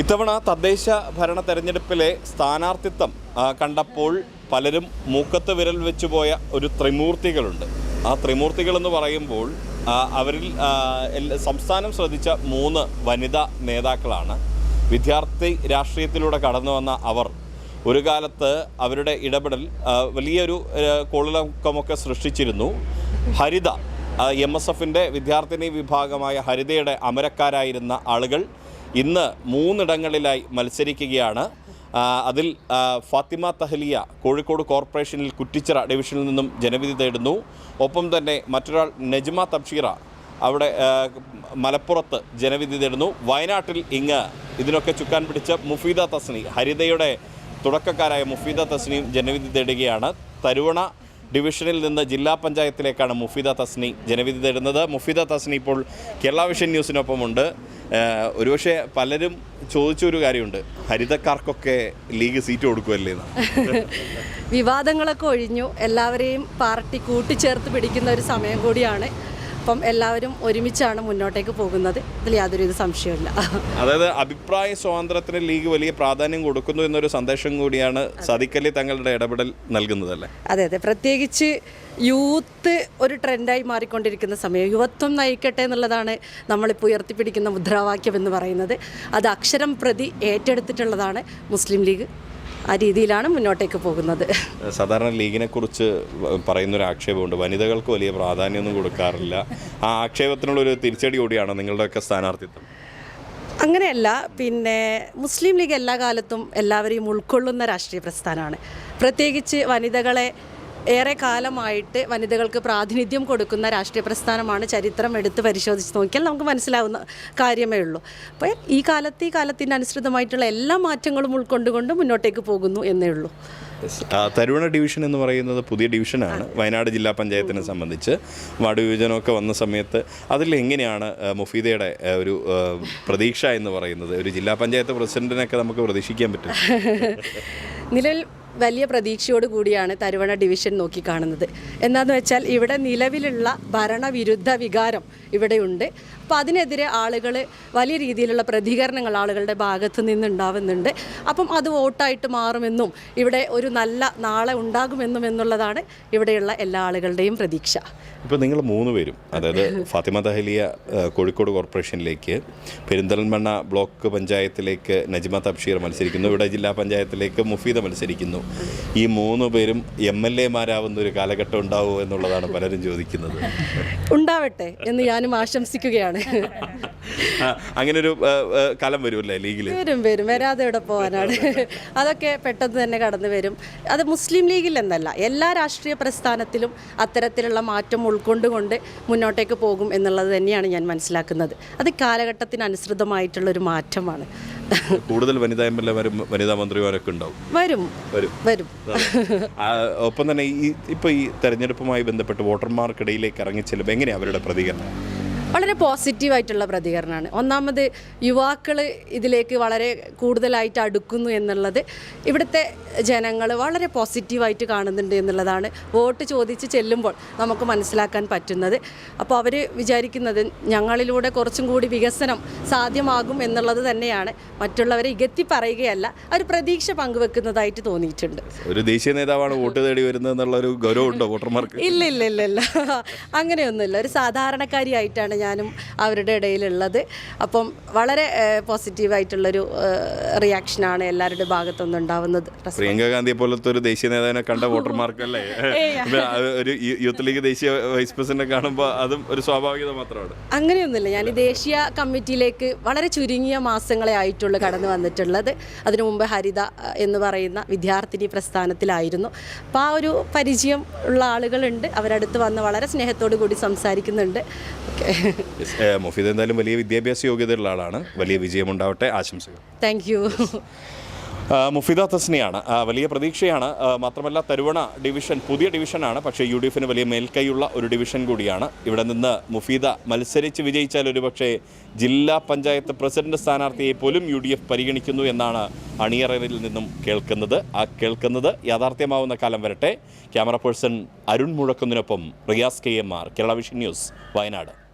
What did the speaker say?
ഇത്തവണ തദ്ദേശ ഭരണ തെരഞ്ഞെടുപ്പിലെ സ്ഥാനാർത്ഥിത്വം കണ്ടപ്പോൾ പലരും മൂക്കത്ത് വിരൽ വെച്ചുപോയ ഒരു ത്രിമൂർത്തികളുണ്ട്. ആ ത്രിമൂർത്തികൾ എന്ന് പറയുമ്പോൾ അവരിൽ സംസ്ഥാനം ശ്രദ്ധിച്ച മൂന്ന് വനിതാ നേതാക്കളാണ്. വിദ്യാർത്ഥി രാഷ്ട്രീയത്തിലൂടെ കടന്നു വന്ന അവർ. ഒരു കാലത്ത് അവരുടെ ഇടപെടൽ വലിയൊരു ആ, കോളിളക്കമൊക്കെ സൃഷ്ടിച്ചിരുന്നു. ഹരിത എം എസ് എഫിന്റെ വിദ്യാർത്ഥിനി വിഭാഗമായ ഹരിതയുടെ അമരക്കാരായിരുന്ന ആളുകൾ ഇന്ന് മൂന്നിടങ്ങളിലായി മത്സരിക്കുകയാണ്. അതിൽ ഫാത്തിമ തഹലിയ കോഴിക്കോട് കോർപ്പറേഷനിൽ കുറ്റിച്ചിറ ഡിവിഷനിൽ നിന്നും ജനവിധി തേടുന്നു. ഒപ്പം തന്നെ മറ്റൊരാൾ നജ്മ തബ്ഷീറ അവിടെ മലപ്പുറത്ത് ജനവിധി തേടുന്നു. വയനാട്ടിൽ ഇങ്ങ് ഇതിനൊക്കെ ചുക്കാൻ പിടിച്ച മുഫീദ തസ്നി ഹരിതയുടെ തുടക്കക്കാരായ മുഫീദ തസ്നിയും ജനവിധി തേടുകയാണ്. തരുവണ ഡിവിഷനിൽ നിന്ന് ജില്ലാ പഞ്ചായത്തിലേക്കാണ് മുഫീദ തസ്നി ജനവിധി തേടുന്നത്. മുഫീദ തസ്നി ഇപ്പോൾ കേരള വിഷൻ ന്യൂസിനൊപ്പമുണ്ട്. ഒരുപക്ഷെ പലരും ചോദിച്ചൊരു കാര്യമുണ്ട്. ഹരിതക്കാർക്കൊക്കെ ലീഗ് സീറ്റ് കൊടുക്കുമല്ലേ വിവാദങ്ങളൊക്കെ ഒഴിഞ്ഞു. എല്ലാവരെയും പാർട്ടി കൂട്ടിച്ചേർത്ത് പിടിക്കുന്ന ഒരു സമയം കൂടിയാണ്. അപ്പം എല്ലാവരും ഒരുമിച്ചാണ് മുന്നോട്ടേക്ക് പോകുന്നത്. ഇതിൽ യാതൊരു ഇത് സംശയമില്ല അതായത് അഭിപ്രായ സ്വാതന്ത്ര്യത്തിന് ലീഗ് വലിയ പ്രാധാന്യം കൊടുക്കുന്നു എന്നൊരു സന്ദേശം കൂടിയാണ് സദിക്കലി തങ്ങളുടെ ഇടപെടൽ നൽകുന്നതല്ലേ? അതെ അതെ. പ്രത്യേകിച്ച് യൂത്ത് ഒരു ട്രെൻഡായി മാറിക്കൊണ്ടിരിക്കുന്ന സമയം യുവത്വം നയിക്കട്ടെ എന്നുള്ളതാണ് നമ്മളിപ്പോൾ ഉയർത്തിപ്പിടിക്കുന്ന മുദ്രാവാക്യം എന്ന് പറയുന്നത്. അത് അക്ഷരം പ്രതി ഏറ്റെടുത്തിട്ടുള്ളതാണ് മുസ്ലിം ലീഗ്. ആ രീതിയിലാണ് മുന്നോട്ടേക്ക് പോകുന്നത്. സാധാരണ ലീഗിനെ കുറിച്ച് പറയുന്ന ഒരു ആക്ഷേപമുണ്ട്. വനിതകൾക്ക് വലിയ പ്രാധാന്യമൊന്നും കൊടുക്കാറില്ല. ആ ആക്ഷേപത്തിനുള്ള ഒരു തിരിച്ചടി കൂടിയാണ് നിങ്ങളുടെയൊക്കെ സ്ഥാനാർത്ഥിത്വം. അങ്ങനെയല്ല പിന്നെ മുസ്ലിം ലീഗ് എല്ലാ കാലത്തും എല്ലാവരെയും ഉൾക്കൊള്ളുന്ന രാഷ്ട്രീയ പ്രസ്ഥാനമാണ്. പ്രത്യേകിച്ച് വനിതകളെ ഏറെ കാലമായിട്ട് വനിതകൾക്ക് പ്രാതിനിധ്യം കൊടുക്കുന്ന രാഷ്ട്രീയ പ്രസ്ഥാനമാണ് ചരിത്രം എടുത്ത് പരിശോധിച്ച് നോക്കിയാൽ നമുക്ക് മനസ്സിലാവുന്ന കാര്യമേ ഉള്ളൂ. അപ്പോൾ ഈ കാലത്ത് ഈ കാലത്തിന് അനുസൃതമായിട്ടുള്ള എല്ലാ മാറ്റങ്ങളും ഉൾക്കൊണ്ടുകൊണ്ട് മുന്നോട്ടേക്ക് പോകുന്നു എന്നേ ഉള്ളൂ. തരുവണ ഡിവിഷൻ എന്ന് പറയുന്നത് പുതിയ ഡിവിഷനാണ്. വയനാട് ജില്ലാ പഞ്ചായത്തിനെ സംബന്ധിച്ച് വാർഡ് വിഭജനമൊക്കെ വന്ന സമയത്ത് അതിൽ എങ്ങനെയാണ് മുഫീദയുടെ ഒരു പ്രതീക്ഷ എന്ന് പറയുന്നത്? ഒരു ജില്ലാ പഞ്ചായത്ത് പ്രസിഡന്റിനൊക്കെ നമുക്ക് പ്രതീക്ഷിക്കാൻ പറ്റും. നിലവിൽ വലിയ പ്രതീക്ഷയോട് കൂടിയാണ് തരുവണ ഡിവിഷൻ നോക്കിക്കാണുന്നത് എന്താന്ന് വെച്ചാൽ ഇവിടെ നിലവിലുള്ള ഭരണവിരുദ്ധ വികാരം ഇവിടെയുണ്ട്. അപ്പോൾ അതിനെതിരെ ആളുകൾ വലിയ രീതിയിലുള്ള പ്രതികരണങ്ങൾ ആളുകളുടെ ഭാഗത്തു നിന്നുണ്ടാവുന്നുണ്ട്. അപ്പം അത് വോട്ടായിട്ട് മാറുമെന്നും ഇവിടെ ഒരു നല്ല നാളെ ഉണ്ടാകുമെന്നും എന്നുള്ളതാണ് ഇവിടെയുള്ള എല്ലാ ആളുകളുടെയും പ്രതീക്ഷ. ഇപ്പോൾ നിങ്ങൾ മൂന്ന് പേരും അതായത് ഫാത്തിമ ദഹലിയ കോഴിക്കോട് കോർപ്പറേഷനിലേക്ക് പെരിന്തൽമണ്ണ ബ്ലോക്ക് പഞ്ചായത്തിലേക്ക് നജ്മ തബ്ഷീർ മത്സരിക്കുന്നു ഇവിടെ ജില്ലാ പഞ്ചായത്തിലേക്ക് മുഫീദ മത്സരിക്കുന്നു. ഈ മൂന്ന് പേരും എം എൽ എമാരാവുന്ന ഒരു കാലഘട്ടം ഉണ്ടാവുമോ എന്നുള്ളതാണ് പലരും ചോദിക്കുന്നത്. ഉണ്ടാവട്ടെ എന്ന് ഞാനും ആശംസിക്കുകയാണ്. അങ്ങനെ ഒരു കാലം വരുമല്ലേ ലീഗിൽ വരും വരും. വരാതെ ഇവിടെ പോകാനാണ്? അതൊക്കെ പെട്ടെന്ന് തന്നെ കടന്നു വരും. അത് മുസ്ലിം ലീഗിൽ എന്നല്ല എല്ലാ രാഷ്ട്രീയ പ്രസ്ഥാനത്തിലും അത്തരത്തിലുള്ള മാറ്റം ഉൾക്കൊണ്ടുകൊണ്ട് മുന്നോട്ടേക്ക് പോകും എന്നുള്ളത് തന്നെയാണ് ഞാൻ മനസ്സിലാക്കുന്നത്. അത് കാലഘട്ടത്തിന് അനുസൃതമായിട്ടുള്ളൊരു മാറ്റമാണ്. കൂടുതൽ വനിതാ എം എൽ എമാരും വനിതാ മന്ത്രിമാരൊക്കെ ഉണ്ടാവും. വരും. വരും. വരും. ഒപ്പം തന്നെ ഈ ഇപ്പോൾ ഈ തെരഞ്ഞെടുപ്പുമായി ബന്ധപ്പെട്ട് വോട്ടർമാർക്കിടയിലേക്ക് ഇറങ്ങി ചെല്ലുമ്പോൾ എങ്ങനെയാണ് അവരുടെ പ്രതികരണം? വളരെ പോസിറ്റീവായിട്ടുള്ള പ്രതികരണമാണ്. ഒന്നാമത് യുവാക്കൾ ഇതിലേക്ക് വളരെ കൂടുതലായിട്ട് അടുക്കുന്നു എന്നുള്ളത് ഇവിടുത്തെ ജനങ്ങൾ വളരെ പോസിറ്റീവായിട്ട് കാണുന്നുണ്ട് എന്നുള്ളതാണ് വോട്ട് ചോദിച്ച് ചെല്ലുമ്പോൾ നമുക്ക് മനസ്സിലാക്കാൻ പറ്റുന്നത്. അപ്പോൾ അവർ വിചാരിക്കുന്നത് ഞങ്ങളിലൂടെ കുറച്ചും കൂടി വികസനം സാധ്യമാകും എന്നുള്ളത് തന്നെയാണ്. മറ്റുള്ളവരെ ഇകത്തി പറയുകയല്ല അവർ പ്രതീക്ഷ പങ്കുവെക്കുന്നതായിട്ട് തോന്നിയിട്ടുണ്ട്. ഒരു ദേശീയ നേതാവാണ് വോട്ട് തേടി വരുന്നത് എന്നുള്ള ഒരു ഗൗരവമുണ്ടോ വോട്ടർമാർക്ക്? ഇല്ല ഇല്ല ഇല്ല ഇല്ല അങ്ങനെയൊന്നുമില്ല. ഒരു സാധാരണക്കാരിയായിട്ടാണ് ഞാനും അവരുടെ ഇടയിലുള്ളത്. അപ്പം വളരെ പോസിറ്റീവായിട്ടുള്ളൊരു റിയാക്ഷനാണ് എല്ലാവരുടെ ഭാഗത്തുനിന്ന് ഉണ്ടാവുന്നത്. പ്രിയങ്ക ഗാന്ധിയെ പോലത്തെ ഒരു ദേശീയ നേതാവിനെ കണ്ട വോട്ടർമാർക്കല്ലേ? അല്ലേ. ഒരു യൂത്ത് ലീഗ് ദേശീയ വൈസ് പ്രസിഡന്റ് കാണുമ്പോൾ അതും ഒരു സ്വാഭാവികത മാത്രമാണ്. അങ്ങനെയൊന്നുമില്ല. ഞാൻ ഈ ദേശീയ കമ്മിറ്റിയിലേക്ക് വളരെ ചുരുങ്ങിയ മാസങ്ങളെ ആയിട്ടുള്ള കടന്നു വന്നിട്ടുള്ളത്. അതിനു മുമ്പ് ഹരിത എന്ന് പറയുന്ന വിദ്യാർത്ഥിനി പ്രസ്ഥാനത്തിലായിരുന്നു. അപ്പോൾ ആ ഒരു പരിചയം ഉള്ള ആളുകളുണ്ട്. അവരടുത്ത് വന്ന് വളരെ സ്നേഹത്തോടു കൂടി സംസാരിക്കുന്നുണ്ട്. ഓക്കെ. മുഫീദ് എന്തായാലും വലിയ വിദ്യാഭ്യാസ യോഗ്യതയുള്ള ആളാണ്. വലിയ വിജയമുണ്ടാവട്ടെ. ആശംസകൾ. താങ്ക് യു മുഫീദ തസ്നിയാണ് വലിയ പ്രതീക്ഷയാണ്. മാത്രമല്ല തരുവണ ഡിവിഷൻ പുതിയ ഡിവിഷനാണ്. പക്ഷേ യു ഡി എഫിന് വലിയ മേൽക്കൈയുള്ള ഒരു ഡിവിഷൻ കൂടിയാണ്. ഇവിടെ നിന്ന് മുഫീദ മത്സരിച്ച് വിജയിച്ചാൽ ഒരുപക്ഷേ ജില്ലാ പഞ്ചായത്ത് പ്രസിഡന്റ് സ്ഥാനാർത്ഥിയെ പോലും യു ഡി എഫ് പരിഗണിക്കുന്നു എന്നാണ് അണിയറയിൽ നിന്നും കേൾക്കുന്നത്. ആ കേൾക്കുന്നത് യാഥാർത്ഥ്യമാവുന്ന കാലം വരട്ടെ. Camera person Arun മുഴക്കുന്നതിനൊപ്പം Riyas K M R. Kerala vision news Wayanad.